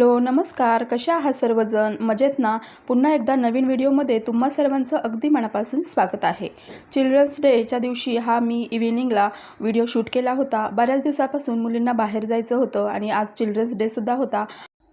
Hello नमस्कार. कशा आहात सर्वजण? मजेत ना? पुन्हा एकदा नवीन व्हिडिओमध्ये तुम्हा सर्वांचं अगदी मनापासून स्वागत आहे. चिल्ड्रन्स डेच्या दिवशी हा मी इव्हिनिंगला व्हिडिओ शूट केला होता. बऱ्याच दिवसापासून मुलींना बाहेर जायचं होतं आणि आज चिल्ड्रन्स डेसुद्धा होता.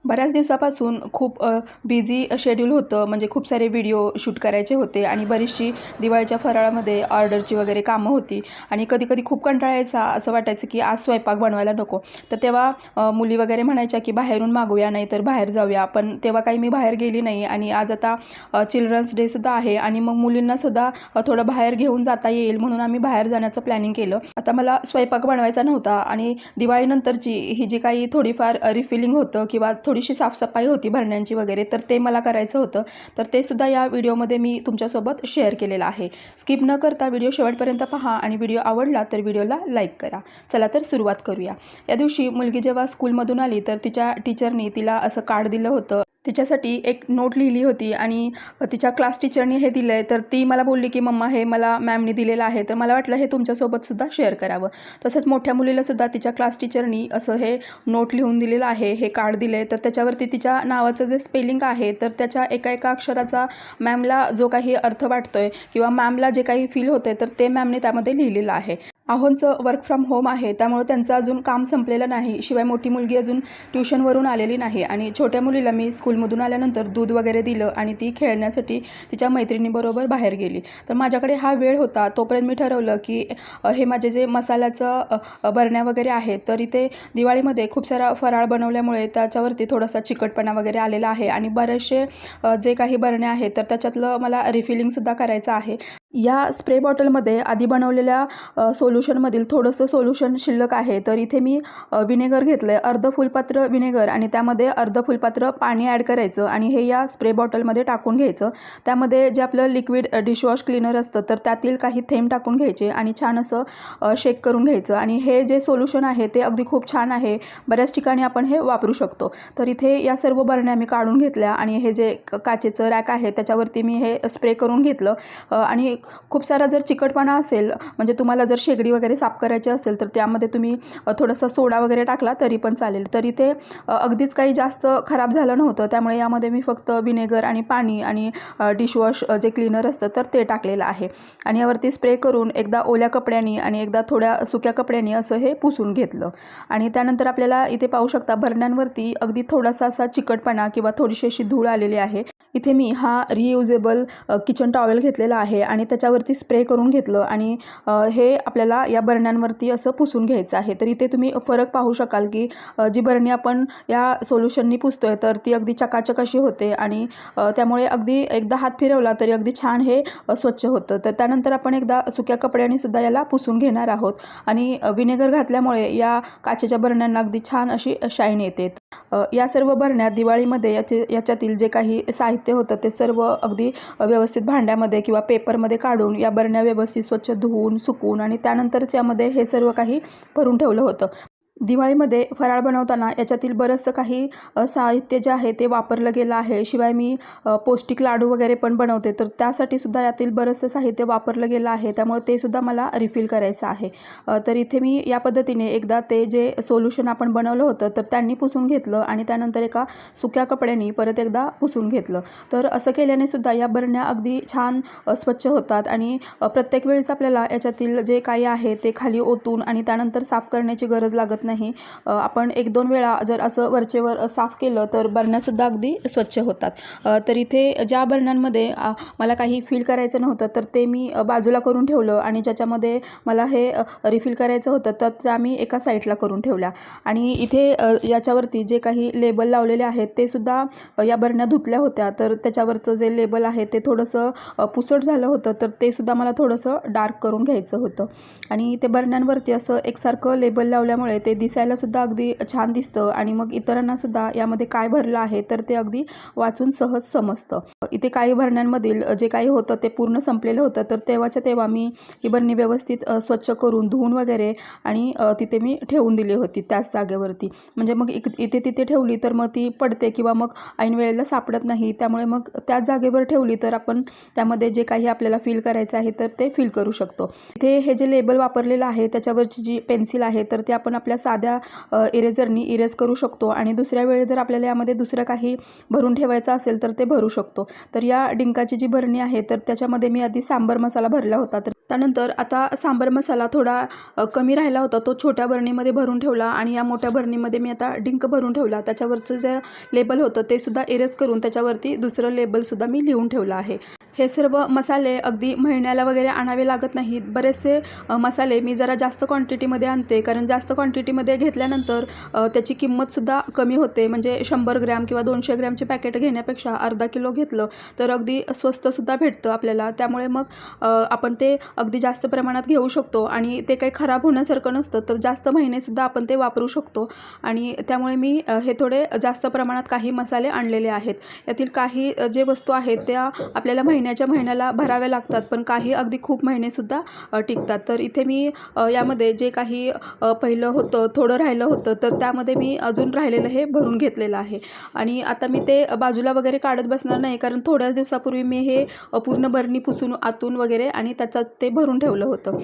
बऱ्याच दिवसापासून खूप बिझी शेड्यूल होतं. म्हणजे खूप सारे व्हिडिओ शूट करायचे होते आणि बरीचशी दिवाळीच्या फराळामध्ये ऑर्डरची वगैरे कामं होती. आणि कधी कधी खूप कंटाळायचा असं वाटायचं की आज स्वयंपाक बनवायला नको. तर तेव्हा मुली वगैरे म्हणायच्या की बाहेरून मागूया नाही तर बाहेर जाऊया. पण तेव्हा काही मी बाहेर गेली नाही आणि आज आता चिल्ड्रन्स डेसुद्धा आहे आणि मग मुलींनासुद्धा थोडं बाहेर घेऊन जाता येईल म्हणून आम्ही बाहेर जाण्याचं प्लॅनिंग केलं. आता मला स्वयंपाक बनवायचा नव्हता आणि दिवाळीनंतरची ही जी काही थोडीफार रिफिलिंग होतं किंवा थोडीशी साफसफाई होती भरण्यांची वगैरे तर ते मला करायचं होतं. तर ते सुद्धा या व्हिडिओमध्ये मी तुमच्यासोबत शेअर केलेलं आहे. स्किप न करता व्हिडिओ शेवटपर्यंत पहा आणि व्हिडिओ आवडला तर व्हिडिओला लाईक करा. चला तर सुरुवात करूया. या दिवशी मुलगी जेव्हा स्कूलमधून आली तर तिच्या टीचरनी तिला असं कार्ड दिलं होतं. तिच्यासाठी एक नोट लिहिली होती आणि तिच्या क्लास टीचरनी हे दिलं आहे तर ती मला बोलली की मम्मा हे मला मॅमनी दिलेलं आहे. तर मला वाटलं हे तुमच्यासोबतसुद्धा शेअर करावं. तसंच मोठ्या मुलीलासुद्धा तिच्या क्लास टीचरनी असं हे नोट लिहून दिलेलं आहे हे कार्ड दिलं आहे तर त्याच्यावरती तिच्या नावाचं जे स्पेलिंग आहे तर त्याच्या एका एका अक्षराचा मॅमला जो काही अर्थ वाटतो आहे किंवा मॅमला जे काही फील होते तर ते मॅमने त्यामध्ये लिहिलेलं आहे. आहोंचं वर्क फ्रॉम होम आहे. त्यामुळं त्यांचं अजून काम संपलेलं नाही. शिवाय मोठी मुलगी अजून ट्युशनवरून आलेली नाही. आणि छोट्या मुलीला मी स्कूलमधून आल्यानंतर दूध वगैरे दिलं आणि ती खेळण्यासाठी तिच्या मैत्रिणीबरोबर बाहेर गेली. तर माझ्याकडे हा वेळ होता. तोपर्यंत मी ठरवलं की हे माझे जे मसाल्याचं बरण्या वगैरे आहेत तर इथे दिवाळीमध्ये खूप सारा फराळ बनवल्यामुळे त्याच्यावरती थोडासा चिकटपणा वगैरे आलेला आहे. आणि बरेचसे जे काही बरण्या आहेत तर त्याच्यातलं मला रिफिलिंगसुद्धा करायचं आहे. या स्प्रे बॉटलमध्ये आधी बनवलेल्या सोल्युशनमधील थोडंसं सोल्युशन शिल्लक आहे. तर इथे मी विनेगर घेतलं आहे अर्ध फुलपात्र विनेगर आणि त्यामध्ये अर्ध फुलपात्र पाणी ॲड करायचं आणि हे या स्प्रे बॉटलमध्ये टाकून घ्यायचं. त्यामध्ये जे आपलं लिक्विड डिशवॉश क्लीनर असतं तर त्यातील काही थेंब टाकून घ्यायचे आणि छान असं शेक करून घ्यायचं. आणि हे जे सोल्युशन आहे ते अगदी खूप छान आहे. बऱ्याच ठिकाणी आपण हे वापरू शकतो. तर इथे या सर्व बरण्या मी काढून घेतल्या आणि हे जे काचेचं रॅक आहे त्याच्यावरती मी हे स्प्रे करून घेतलं. आणि खूप सारा जर चिकटपणा असेल म्हणजे तुम्हाला जर शेगडी वगैरे साफ करायची असेल तर त्यामध्ये तुम्ही थोडासा सोडा वगैरे टाकला तरी पण चालेल. तरी ते अगदीच काही जास्त खराब झालं नव्हतं. त्यामुळे यामध्ये मी फक्त विनेगर आणि पाणी आणि डिशवॉश जे क्लीनर असतं तर ते टाकलेलं आहे. आणि यावरती स्प्रे करून एकदा ओल्या कपड्यांनी आणि एकदा थोड्या सुक्या कपड्यांनी असं हे पुसून घेतलं. आणि त्यानंतर आपल्याला इथे पाहू शकता भरण्यांवरती अगदी थोडासा असा चिकटपणा किंवा थोडीशी अशी धूळ आलेली आहे. इथे मी हा रियुजेबल किचन टॉवेल घेतलेला आहे आणि त्याच्यावरती स्प्रे करून घेतलं आणि हे आपल्याला या बरण्यांवरती असं पुसून घ्यायचं आहे. तर इथे तुम्ही फरक पाहू शकाल की जी बरणी आपण या सोल्युशननी पुसतोय तर ती अगदी चकाचक अशी होते आणि त्यामुळे अगदी एकदा हात फिरवला तरी अगदी छान हे स्वच्छ होतं. तर त्यानंतर आपण एकदा सुक्या कपड्याने सुद्धा याला पुसून घेणार आहोत आणि विनेगर घातल्यामुळे या काचेच्या बरण्यांना अगदी छान अशी शाईन येते. या सर्व भरण्यात दिवाळीमध्ये याचे याच्यातील जे काही साहित्य होतं ते सर्व अगदी व्यवस्थित भांड्यामध्ये किंवा पेपरमध्ये काढून या बरण्या व्यवस्थित स्वच्छ धुवून सुकवून आणि त्यानंतरच यामध्ये हे सर्व काही भरून ठेवलं होतं. दिवाळीमध्ये फराळ बनवताना याच्यातील बरंचसं काही साहित्य जे आहे ते वापरलं गेलं आहे. शिवाय मी पौष्टिक लाडू वगैरे पण बनवते. तर त्यासाठी सुद्धा यातील बरंचसं साहित्य वापरलं गेलं आहे. त्यामुळे ते सुद्धा मला रिफिल करायचं आहे. तर इथे मी या पद्धतीने एकदा ते जे सोल्युशन आपण बनवलं होतं तर त्यांनी पुसून घेतलं आणि त्यानंतर एका सुक्या कपड्यानी परत एकदा पुसून घेतलं. तर असं केल्याने सुद्धा या बरण्या अगदी छान स्वच्छ होतात आणि प्रत्येक वेळेस आपल्याला याच्यातील जे काही आहे ते खाली ओतून आणि त्यानंतर साफ करण्याची गरज लागत नाही. आपण एक दोन वेळा जर असं वरचेवर साफ केलं तर बरण्यासुद्धा अगदी स्वच्छ होतात. तर इथे ज्या बरण्यांमध्ये मला काही फील करायचं नव्हतं तर ते मी बाजूला करून ठेवलं आणि ज्याच्यामध्ये मला हे रिफिल करायचं होतं तर त्या मी एका साईडला करून ठेवल्या. आणि इथे याच्यावरती जे काही लेबल लावलेले आहेत ते सुद्धा या बरण्या धुतल्या होत्या. तर त्याच्यावरचं जे लेबल आहे ते थोडंसं पुसट झालं होतं तर ते सुद्धा मला थोडंसं डार्क करून घ्यायचं होतं. आणि ते बरण्यांवरती असं एकसारखं लेबल लावल्यामुळे ते दिसायला सुद्धा अगदी छान दिसतं आणि मग इतरांना सुद्धा यामध्ये काय भरलं आहे तर ते अगदी वाचून सहज समजतं. इथे काही भरण्यांमधील जे काही होतं ते पूर्ण संपलेलं होतं तर तेव्हाच्या तेव्हा मी ही भरणी व्यवस्थित स्वच्छ करून धुवून वगैरे आणि तिथे मी ठेवून दिली होती त्याच जागेवरती. म्हणजे मग इक इथे तिथे ठेवली तर मग ती पडते किंवा मग ऐन वेळेला सापडत नाही त्यामुळे मग त्याच जागेवर ठेवली तर आपण त्यामध्ये जे काही आपल्याला फील करायचं आहे तर ते फील करू शकतो. इथे हे जे लेबल वापरलेलं आहे त्याच्यावरची जी पेन्सिल आहे तर ते आपण आपल्या साध्या इरेझरनी इरेज करू शकतो आणि दुसऱ्या वेळी जर आपल्याला यामध्ये दुसरं काही भरून ठेवायचं असेल तर ते भरू शकतो. तर या डिंकाची जी भरणी आहे तर त्याच्यामध्ये मी आधी सांबर मसाला भरला होता. तर त्यानंतर आता सांबर मसाला थोडा कमी राहिला होता. तो छोट्या भरणीमध्ये भरून ठेवला आणि या मोठ्या भरणीमध्ये मी आता डिंक भरून ठेवला. त्याच्यावरचं जे लेबल होतं ते सुद्धा इरेज करून त्याच्यावरती दुसरं लेबलसुद्धा मी लिहून ठेवलं आहे. हे सर्व मसाले अगदी महिन्याला वगैरे आणावे लागत नाहीत. बरेचसे मसाले मी जरा जास्त क्वांटिटीमध्ये आणते. कारण जास्त क्वांटिटी क्वांटिटीमध्ये घेतल्यानंतर त्याची किंमतसुद्धा कमी होते. म्हणजे शंभर ग्रॅम किंवा दोनशे ग्रॅमचे पॅकेट घेण्यापेक्षा अर्धा किलो घेतलं तर अगदी स्वस्तसुद्धा भेटतं आपल्याला. त्यामुळे मग आपण ते अगदी जास्त प्रमाणात घेऊ शकतो. आणि ते काही खराब होण्यासारखं नसतं तर जास्त महिनेसुद्धा आपण ते वापरू शकतो. आणि त्यामुळे मी हे थोडे जास्त प्रमाणात काही मसाले आणलेले आहेत. यातील काही जे वस्तू आहेत त्या आपल्याला महिन्याच्या महिन्याला भराव्या लागतात पण काही अगदी खूप महिनेसुद्धा टिकतात. तर इथे मी यामध्ये जे काही पहिलं होतं थोडं राहिलं होतं तर त्यामध्ये मी अजून राहिलेलं हे भरून घेतलेलं आहे. आणि आता मी ते बाजूला वगैरे काढत बसणार नाही कारण थोड्याच दिवसापूर्वी मी हे पूर्ण बरणी पुसून आतून वगैरे आणि त्याच्यात ते भरून ठेवलं होतं.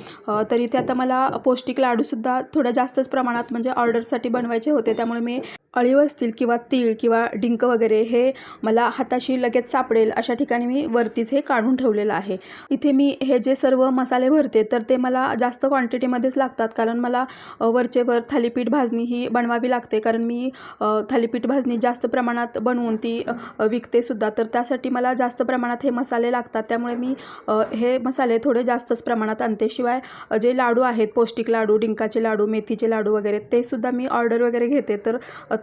तर इथे आता मला पौष्टिक लाडूसुद्धा थोड्या जास्तच प्रमाणात म्हणजे ऑर्डरसाठी बनवायचे होते त्यामुळे मी अळीव असतील किंवा तीळ किंवा डिंक वगैरे हे मला हाताशी लगेच सापडेल अशा ठिकाणी मी वरतीच हे काढून ठेवलेलं आहे. इथे मी हे जे सर्व मसाले भरते तर ते मला जास्त क्वांटिटीमध्येच लागतात कारण मला अ, वरचे वर थालीपीठ भाजणी ही बनवावी लागते. कारण मी थालीपीठ भाजणी जास्त प्रमाणात बनवून ती विकतेसुद्धा विकते सुद्धा. तर त्यासाठी मला जास्त प्रमाणात हे मसाले लागतात. त्यामुळे मी हे मसाले थोडे जास्तच प्रमाणात आणते. शिवाय जे लाडू आहेत पौष्टिक लाडू डिंकाचे लाडू मेथीचे लाडू वगैरे ते सुद्धा मी ऑर्डर वगैरे घेते. तर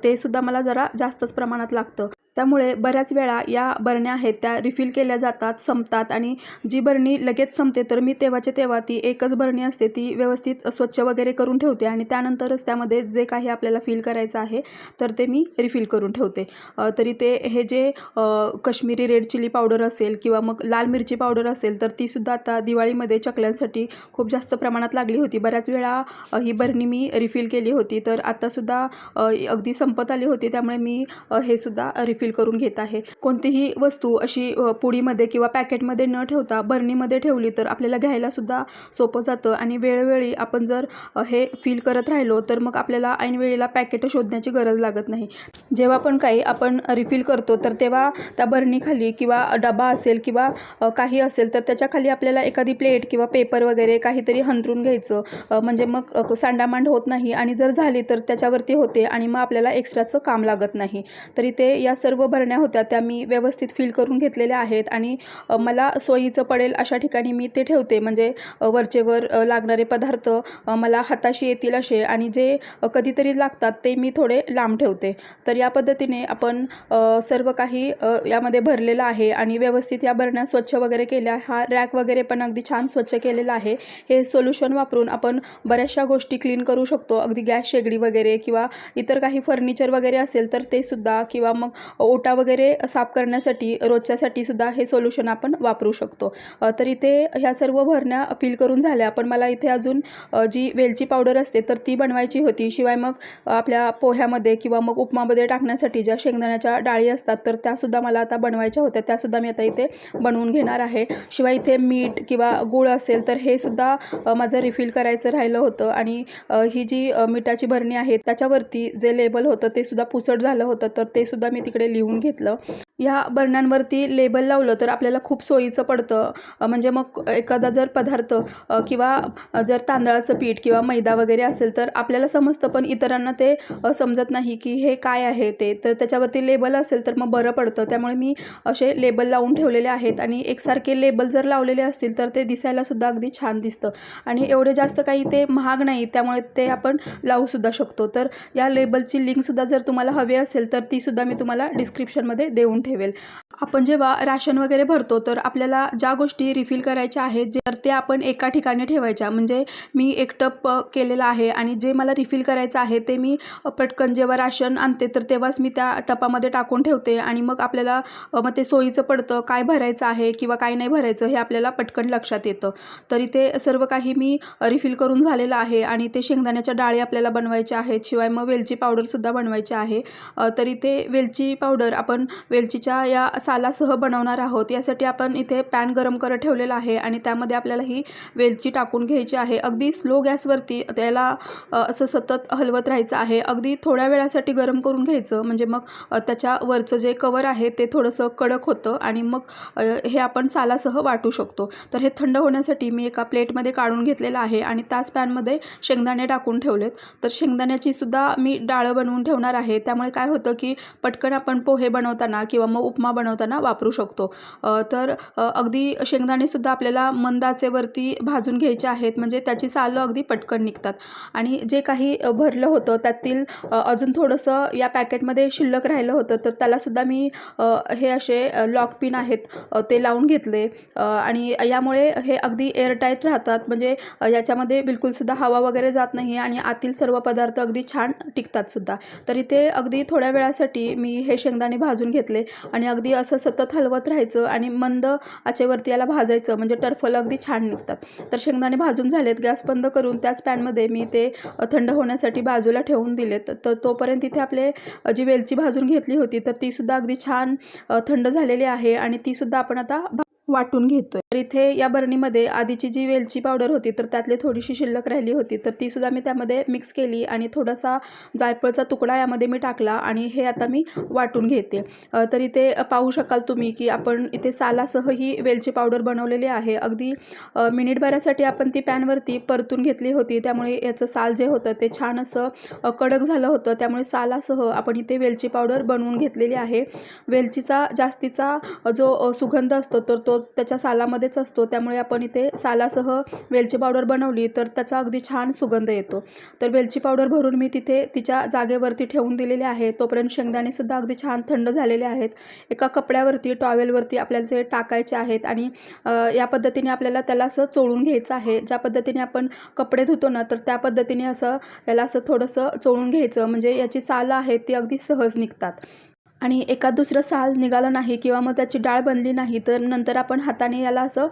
ते सुद्धा मला जरा जास्तच प्रमाणात लागतं. त्यामुळे बऱ्याच वेळा या बरण्या आहेत त्या रिफिल केल्या जातात संपतात आणि जी बरणी लगेच संपते तर मी तेव्हाच्या तेव्हा ती एकच बरणी असते ती व्यवस्थित स्वच्छ वगैरे करून ठेवते आणि त्यानंतरच त्यामध्ये जे काही आपल्याला फिल करायचं आहे तर ते मी रिफिल करून ठेवते. तरी ते हे जे कश्मीरी रेड चिली पावडर असेल किंवा मग लाल मिरची पावडर असेल तर तीसुद्धा आता दिवाळीमध्ये चकल्यांसाठी खूप जास्त प्रमाणात लागली होती. बऱ्याच वेळा ही बरणी मी रिफिल केली होती तर आत्तासुद्धा अगदी संपत आली होती त्यामुळे मी हे सुद्धा रिफिल करून घेत आहे. कोणतीही वस्तू अशी पुडीमध्ये किंवा पॅकेटमध्ये न ठेवता बरणीमध्ये ठेवली तर आपल्याला घ्यायलासुद्धा सोपं जातं आणि वेळोवेळी आपण जर हे फिल करत राहिलो तर मग आपल्याला ऐनवेळेला पॅकेट पॅकेटं शोधण्याची गरज लागत नाही. जेव्हा पण काही आपण रिफिल करतो तर तेव्हा त्या बरणीखाली किंवा डबा असेल किंवा काही असेल तर त्याच्याखाली आपल्याला एखादी प्लेट किंवा पेपर वगैरे काहीतरी हंतरून घ्यायचं. म्हणजे मग सांडामांड होत नाही आणि जर झाली तर त्याच्यावरती होते आणि मग आपल्याला एक्स्ट्राचं काम लागत नाही. तरी ते या सर्व सर्व भरण्या होत्या त्या मी व्यवस्थित फिल करून घेतलेल्या आहेत आणि मला सोयीचं पडेल अशा ठिकाणी मी ते ठेवते. म्हणजे वरचेवर लागणारे पदार्थ मला हाताशी येतील असे आणि जे कधीतरी लागतात ते मी थोडे लांब ठेवते. तर या पद्धतीने आपण सर्व काही यामध्ये भरलेलं आहे आणि व्यवस्थित या भरण्या स्वच्छ वगैरे केल्या. हा रॅक वगैरे पण अगदी छान स्वच्छ केलेला आहे. हे सोल्युशन वापरून आपण बऱ्याचशा गोष्टी क्लीन करू शकतो. अगदी गॅस शेगडी वगैरे किंवा इतर काही फर्निचर वगैरे असेल तर ते सुद्धा किंवा मग ओटा वगैरे साफ करण्यासाठी रोजच्यासाठी सुद्धा हे सोल्युशन आपण वापरू शकतो. तर इथे ह्या सर्व भरण्या फिल करून झाल्या. पण मला इथे अजून जी वेलची पावडर असते तर ती बनवायची होती. शिवाय मग आपल्या पोह्यामध्ये किंवा मग उपमामध्ये टाकण्यासाठी ज्या शेंगदाण्याच्या डाळी असतात तर त्यासुद्धा मला आता बनवायच्या होत्या. त्यासुद्धा मी आता इथे बनवून घेणार आहे. शिवाय इथे मीठ किंवा गूळ असेल तर हे सुद्धा माझं रिफिल करायचं राहिलं होतं. आणि ही जी मिठाची भरणी आहे त्याच्यावरती जे लेबल होतं ते सुद्धा पुसट झालं होतं. तर ते सुद्धा मी तिकडे लिहून घेतलं. ह्या बरण्यांवरती लेबल लावलं तर आपल्याला खूप सोयीचं पडतं. म्हणजे मग एखादा जर पदार्थ किंवा जर तांदळाचं पीठ किंवा मैदा वगैरे असेल तर आपल्याला समजतं पण इतरांना ते समजत नाही की हे काय आहे ते. तर त्याच्यावरती लेबल असेल तर मग बरं पडतं. त्यामुळे मी असे लेबल लावून ठेवलेले आहेत आणि एकसारखे लेबल जर लावलेले असतील तर ते दिसायलासुद्धा अगदी छान दिसतं. आणि एवढे जास्त काही ते महाग नाही त्यामुळे ते आपण लावूसुद्धा शकतो. तर या लेबलची लिंकसुद्धा जर तुम्हाला हवी असेल तर तीसुद्धा मी तुम्हाला डिस्क्रिप्शनमध्ये देऊन ठेवेल. आपण जेव्हा राशन वगैरे भरतो तर आपल्याला ज्या गोष्टी रिफिल करायच्या आहेत जर ते आपण एका ठिकाणी ठेवायच्या. म्हणजे मी एक टप केलेला आहे आणि जे मला रिफिल करायचं आहे ते मी पटकन जेव्हा राशन आणते तर तेव्हाच मी त्या टपामध्ये टाकून ठेवते आणि मग आपल्याला मग ते सोयीचं पडतं काय भरायचं आहे किंवा काय नाही भरायचं हे आपल्याला पटकन लक्षात येतं. तरी ते सर्व काही मी रिफिल करून झालेलं आहे आणि ते शेंगदाण्याच्या डाळी आपल्याला बनवायच्या आहेत शिवाय मग वेलची पावडरसुद्धा बनवायची आहे. तरी ते वेलची पावडर आपण वेलची मिरचीच्या या सालासह बनवणार आहोत. यासाठी आपण इथे पॅन गरम करत ठेवलेला आहे आणि त्यामध्ये आपल्याला ही वेलची टाकून घ्यायची आहे. अगदी स्लो गॅसवरती त्याला असं सतत हलवत राहायचं आहे. अगदी थोड्या वेळासाठी गरम करून घ्यायचं. म्हणजे मग त्याच्या वरचं जे कवर आहे ते थोडंसं कडक होतं आणि मग हे आपण सालासह वाटू शकतो. तर हे थंड होण्यासाठी मी एका प्लेटमध्ये काढून घेतलेलं आहे आणि त्याच पॅनमध्ये शेंगदाणे टाकून ठेवलेत. तर शेंगदाण्याची सुद्धा मी डाळं बनवून ठेवणार आहे. त्यामुळे काय होतं की पटकन आपण पोहे बनवताना किंवा उपमा बनवताना वापरू शकतो. तर अगदी शेंगदाणेसुद्धा आपल्याला मंदाचेवरती भाजून घ्यायचे आहेत. म्हणजे त्याची सालं अगदी पटकन निघतात. आणि जे काही भरलं होतं त्यातील अजून थोडंसं या पॅकेटमध्ये शिल्लक राहिलं होतं. तर त्यालासुद्धा मी हे असे लॉक पिन आहेत ते लावून घेतले. आणि यामुळे हे अगदी एअरटाईट राहतात. म्हणजे याच्यामध्ये बिलकुलसुद्धा हवा वगैरे जात नाही आणि आतील सर्व पदार्थ अगदी छान टिकतातसुद्धा तर इथे अगदी थोड्या वेळासाठी मी हे शेंगदाणे भाजून घेतले. आणि अगदी असं सतत हलवत राहायचं आणि मंद आचेवरती याला भाजायचं. म्हणजे टरफल अगदी छान निघतात. तर शेंगदाणे भाजून झालेत. गॅस बंद करून त्याच पॅनमध्ये मी ते थंड होण्यासाठी बाजूला ठेवून दिलेत. तर तोपर्यंत तिथे आपले जी वेलची भाजून घेतली होती तर तीसुद्धा अगदी छान थंड झालेली आहे आणि तीसुद्धा आपण आता वाटून घेतोय. तर इथे या बरणीमध्ये आधीची जी वेलची पावडर होती तर त्यातली थोडीशी शिल्लक राहिली होती. तर ती सुद्धा मी त्यामध्ये मिक्स केली आणि थोडासा जायफळचा तुकडा यामध्ये मी टाकला आणि हे आता मी वाटून घेते. तर इथे पाहू शकाल तुम्ही की आपण इथे सालासह ही वेलची पावडर बनवलेली आहे. अगदी मिनिटभरासाठी आपण ती पॅनवरती परतून घेतली होती. त्यामुळे याचं साल जे होतं ते छान असं कडक झालं होतं. त्यामुळे सालासह आपण इथे वेलची पावडर बनवून घेतलेली आहे. वेलचीचा जास्तीचा जो सुगंध असतो तर तो त्याच्या सालामध्येच असतो. त्यामुळे आपण इथे सालासह वेलची पावडर बनवली तर त्याचा अगदी छान सुगंध येतो. तर वेलची पावडर भरून मी तिथे तिच्या जागेवरती ठेवून दिलेले आहे. तोपर्यंत शेंगदाणेसुद्धा अगदी छान थंड झालेले आहेत. एका कपड्यावरती टॉवेलवरती आपल्याला ते टाकायचे आहेत आणि या पद्धतीने आपल्याला त्याला असं चोळून घ्यायचं आहे. ज्या पद्धतीने आपण कपडे धुतो ना तर त्या पद्धतीने असं याला असं थोडंसं चोळून घ्यायचं. म्हणजे याची सालं आहेत ती अगदी सहज निघतात. आणि एका दुसरं साल निघालं नाही किंवा मग त्याची डाळ बनली नाही तर नंतर आपण हाताने याला असं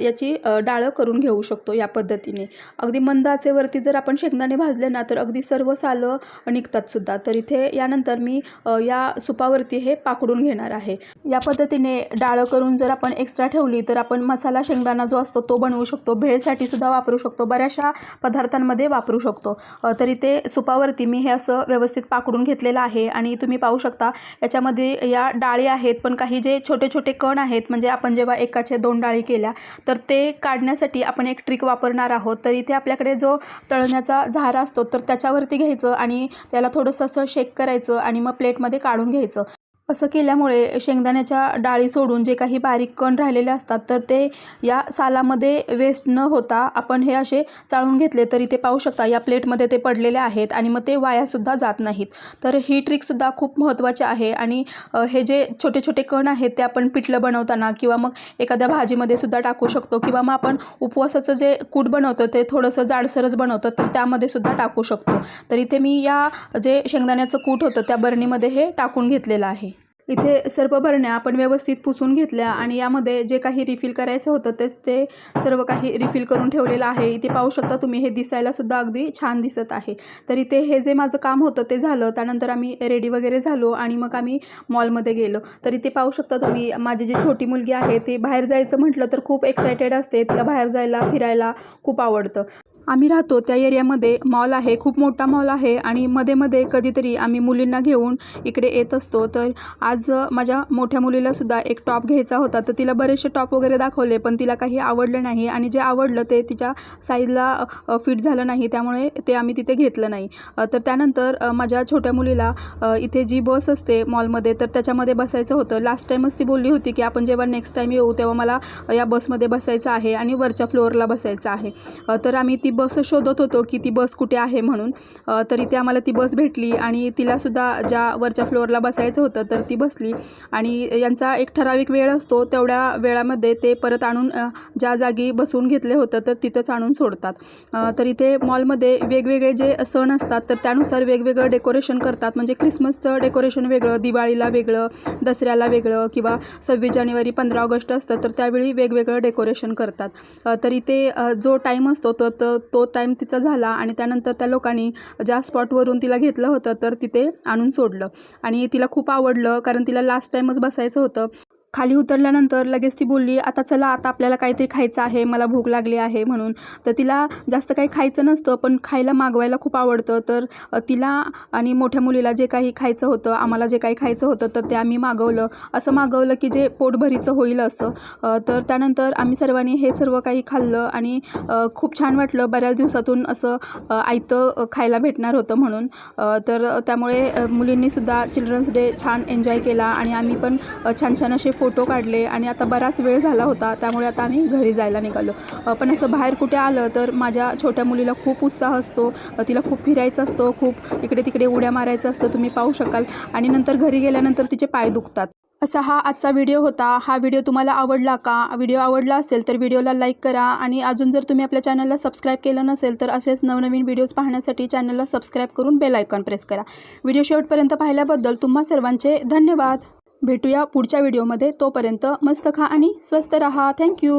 याची डाळं करून घेऊ शकतो या पद्धतीने. अगदी मंद आचेवरती जर आपण शेंगदाणे भाजले ना तर अगदी सर्व सालं निघतात सुद्धा. तर इथे यानंतर मी या सुपावरती हे पाकडून घेणार आहे. या पद्धतीने डाळं करून जर आपण एक्स्ट्रा ठेवली तर आपण मसाला शेंगदाणा जो असतो तो बनवू शकतो. भेळसाठी सुद्धा वापरू शकतो. बऱ्याचशा पदार्थांमध्ये वापरू शकतो. तर इथे सुपावरती मी हे असं व्यवस्थित पाकडून घेतलेलं आहे. आणि तुम्ही पाहू शकता याच्यामध्ये या डाळी आहेत पण काही जे छोटे छोटे कण आहेत म्हणजे आपण जेव्हा एकाचे दोन डाळी केल्या तर ते काढण्यासाठी आपण एक ट्रिक वापरणार आहोत. तर इथे आपल्याकडे जो तळण्याचा झारा असतो तर त्याच्यावरती घ्यायचं आणि त्याला थोडंसं असं शेक करायचं आणि मग प्लेटमध्ये काढून घ्यायचं. असं केल्यामुळे शेंगदाण्याच्या डाळी सोडून जे काही बारीक कण राहिलेले असतात तर ते या सालामध्ये वेस्ट न होता आपण हे असे चाळून घेतले तरी ते पाहू शकता. या प्लेटमध्ये ते पडलेले आहेत आणि मग ते वायासुद्धा जात नाहीत. तर ही ट्रिकसुद्धा खूप महत्त्वाची आहे आणि हे जे छोटे छोटे कण आहेत ते आपण पिठलं बनवताना किंवा मग एखाद्या भाजीमध्ये सुद्धा टाकू शकतो किंवा मग आपण उपवासाचं जे कूट बनवतो ते थोडंसं जाडसरच बनवतं तर त्यामध्ये सुद्धा टाकू शकतो. तर इथे मी या जे शेंगदाण्याचं कूट होतं त्या बरणीमध्ये हे टाकून घेतलेलं आहे. इथे सर्व भरण्या आपण व्यवस्थित पुसून घेतल्या आणि यामध्ये जे काही रिफिल करायचं होतं तेच ते सर्व काही रिफिल करून ठेवलेलं आहे. इथे पाहू शकता तुम्ही हे दिसायला सुद्धा अगदी छान दिसत आहे. तर इथे हे जे माझं काम होतं ते झालं. त्यानंतर आम्ही रेडी वगैरे झालो आणि मग आम्ही मॉलमध्ये गेलो. तर इथे पाहू शकता तुम्ही माझी जी छोटी मुलगी आहे ती बाहेर जायचं म्हटलं तर खूप एक्सायटेड असते. तिला बाहेर जायला फिरायला खूप आवडतं. आम्ही राहतो त्या एरियामध्ये. मॉल आहे खूप मोठा मॉल आहे आणि मध्ये मध्ये कधीतरी आम्ही मुलींना घेऊन इकडे येत असतो. तर आज माझ्या मोठ्या मुलीला सुद्धा एक टॉप घ्यायचा होता. तर तिला बरेचसे टॉप वगैरे दाखवले पण तिला काही आवडलं नाही आणि जे आवडलं ते तिच्या साईजला फिट झालं नाही. त्यामुळे ते आम्ही तिथे घेतलं नाही. तर त्यानंतर माझ्या छोट्या मुलीला इथे जी बस असते मॉलमध्ये तर त्याच्यामध्ये बसायचं होतं. लास्ट टाईमच ती बोलली होती की आपण जेव्हा नेक्स्ट टाईम येऊ तेव्हा मला या बसमध्ये बसायचं आहे आणि वरच्या फ्लोअरला बसायचं आहे. तर आम्ही ती बस शोधत होतो की ती बस कुठे आहे म्हणून. तरी तर इथे आम्हाला ती बस भेटली आणि तिलासुद्धा ज्या वरच्या फ्लोअरला बसायचं होतं तर ती बसली. आणि यांचा एक ठराविक वेळ असतो तेवढ्या वेळामध्ये ते परत आणून ज्या जागी बसवून घेतले होतं तर तिथंच आणून सोडतात. तर इथे मॉलमध्ये वेगवेगळे जे सण असतात तर त्यानुसार वेगवेगळं डेकोरेशन करतात. म्हणजे क्रिसमसचं डेकोरेशन वेगळं दिवाळीला वेगळं दसऱ्याला वेगळं किंवा सव्वीस जानेवारी पंधरा ऑगस्ट असतं तर त्यावेळी वेगवेगळं डेकोरेशन करतात. तर इथे जो टाईम असतो तो तो टाईम तिचा झाला आणि त्यानंतर त्या लोकांनी ज्या स्पॉटवरून तिला घेतलं होतं तर तिथे आणून सोडलं. आणि तिला खूप आवडलं कारण तिला लास्ट टाईमच बसायचं होतं. खाली उतरल्यानंतर लगेच ती बोलली आता चला आता आपल्याला काहीतरी खायचं आहे मला भूक लागली आहे म्हणून. तर तिला जास्त काही खायचं नसतं पण खायला मागवायला खूप आवडतं. तर तिला आणि मोठ्या मुलीला जे काही खायचं होतं आम्हाला जे काही खायचं होतं तर ते आम्ही मागवलं. असं मागवलं की जे पोटभरीचं होईल असं. तर त्यानंतर आम्ही सर्वांनी हे सर्व काही खाल्लं आणि खूप छान वाटलं. बऱ्याच दिवसातून असं आयतं खायला भेटणार होतं म्हणून. तर त्यामुळे मुलींनीसुद्धा चिल्ड्रन्स डे छान एन्जॉय केला आणि आम्ही पण छान छान असे फोटो काढले आणि आता बराच वेळ झाला होता त्यामुळे आता आम्ही घरी जायला निघालो. पण असं बाहेर कुठे आलं तर माझ्या छोट्या मुलीला खूप उत्साह असतो. तिला खूप फिरायचं असतो खूप इकडे तिकडे उड्या मारायचं असतं तुम्ही पाहू शकाल. आणि नंतर घरी गेल्यानंतर तिचे पाय दुखतात. असा हा आजचा व्हिडिओ होता. हा व्हिडिओ तुम्हाला आवडला का? व्हिडिओ आवडला असेल तर व्हिडिओला लाईक करा आणि अजून जर तुम्ही आपल्या चॅनलला सबस्क्राईब केलं नसेल तर असेच नवनवीन व्हिडिओज पाहण्यासाठी चॅनलला सबस्क्राईब करून बेल आयकॉन प्रेस करा. व्हिडिओ शेवटपर्यंत पाहिल्याबद्दल तुम्हा सर्वांचे धन्यवाद. भेटूया पुढच्या व्हिडिओमध्ये. तोपर्यंत मस्त खा आणि स्वस्त रहा. थँक्यू